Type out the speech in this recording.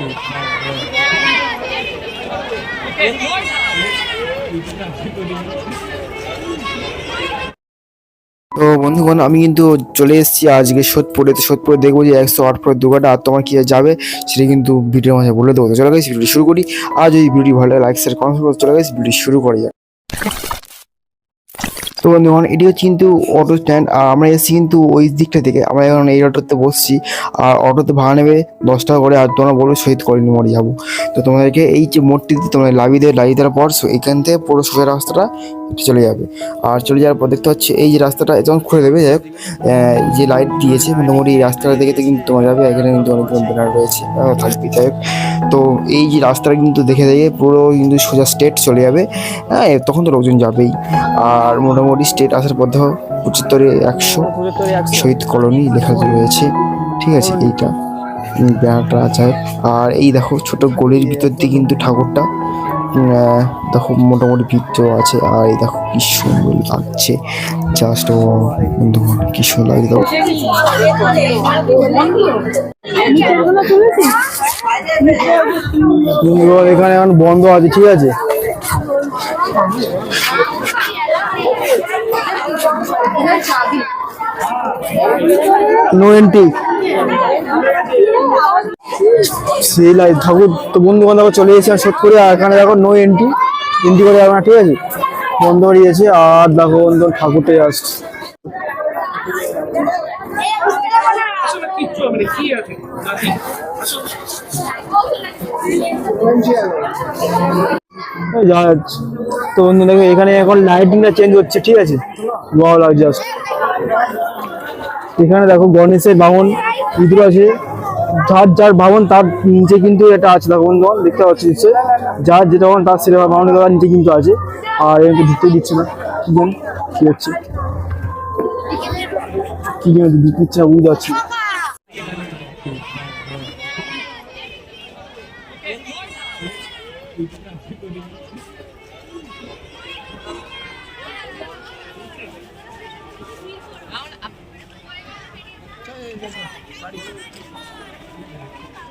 তো বন্ধুগণ, আমি কিন্তু চলে এসেছি আজকে সোদপুরে। তো সোদপুরে দেখব যে একশো আট পর দুঘাটা আর তোমার কি যাবে সেটা কিন্তু ভিডিওর মাঝে বলে দেবো। তো চলে গেছি ভিডিও শুরু করি। আর যদি ভিডিও ভালো লাগে লাইক শেয়ার কমেন্ট করে চলে গেছি ভিডিও শুরু করা তো বন্ধুগণ এটি হচ্ছে কিন্তু অটো স্ট্যান্ড আর আমরা এসেছি কিন্তু ওই দিকটা থেকে। আমরা এখন এই অটোতে বসছি, আর অটোতে ভাড়া নেবে দশ টাকা করে, আর তোমরা বলবে শহীদ করিনি মোড়ে যাব। তো তোমাদেরকে এই যে মোড়টিতে তোমরা লাভিয়ে দেবে লাভিয়ে দেওয়ার পর এখান থেকে পুরো সোজা রাস্তাটা চলে যাবে। আর চলে যাওয়ার পর দেখতে হচ্ছে এই যে রাস্তাটা যখন খুলে দেবে, যাই যে লাইট দিয়েছে, মোটামুটি এই রাস্তাটা দেখে কিন্তু তোমার যাবে, এখানে কিন্তু অনেক ব্যানার রয়েছে থাকবে, যাই তো এই যে রাস্তাটা কিন্তু দেখে দেখে পুরো কিন্তু সোজা স্টেট চলে যাবে হ্যাঁ তখন তো লোকজন যাবেই। আর মোটামুটি স্টেট আসার দেখো পঁচাত্তরে একশো শহীদ কলোনি লেখা রয়েছে। ঠিক আছে, এইটা। ব্যানারটা আছে। আর এই দেখো, ছোট গলির ভিতর দিয়ে কিন্তু ঠাকুরটা দেখো, মোটামুটি ভিড়ও আছে। আর এই দেখো, কি সুন্দর লাগছে। জাস্ট ও, বন্ধুগণ, কি সুন্দর লাগছে। দেখো। এখানে এখন বন্ধ আছে, ঠিক আছে? এন্ট্রি সেই লাই ঠাকুর তো বন্ধু বান্ধব চলে এসেছে আর করে, আর এখানে দেখো নো এন্ট্রি এন্ট্রি করে যাবে না, ঠিক আছে? বন্ধ হয়ে গেছে আর দেখো বন্ধু ঠাকুরটাই আসছে এই যাওয়া যাচ্ছে তো বন্ধু, দেখো, এখানে এখন লাইটিংটা চেঞ্জ হচ্ছে, ঠিক আছে? ভালো লাগছে জাস্ট এখানে দেখো, গণেশের বাহন ইঁদুর আছে। যার যার বাহন তার নিচে কিন্তু এটা আছে, দেখো, বন্ধু দেখতে পাচ্ছি নিচে যার যেটা বাহন তার সেটা বাহন তার নিচে কিন্তু আছে। আর এখানে ঢুকতে দিচ্ছে না। বোন, কি হচ্ছে? কি বুঝতে পারছি từ chỗ nào chứ tôi đi Hãy subscribe cho kênh Ghiền Mì Gõ Để không bỏ lỡ những video hấp dẫn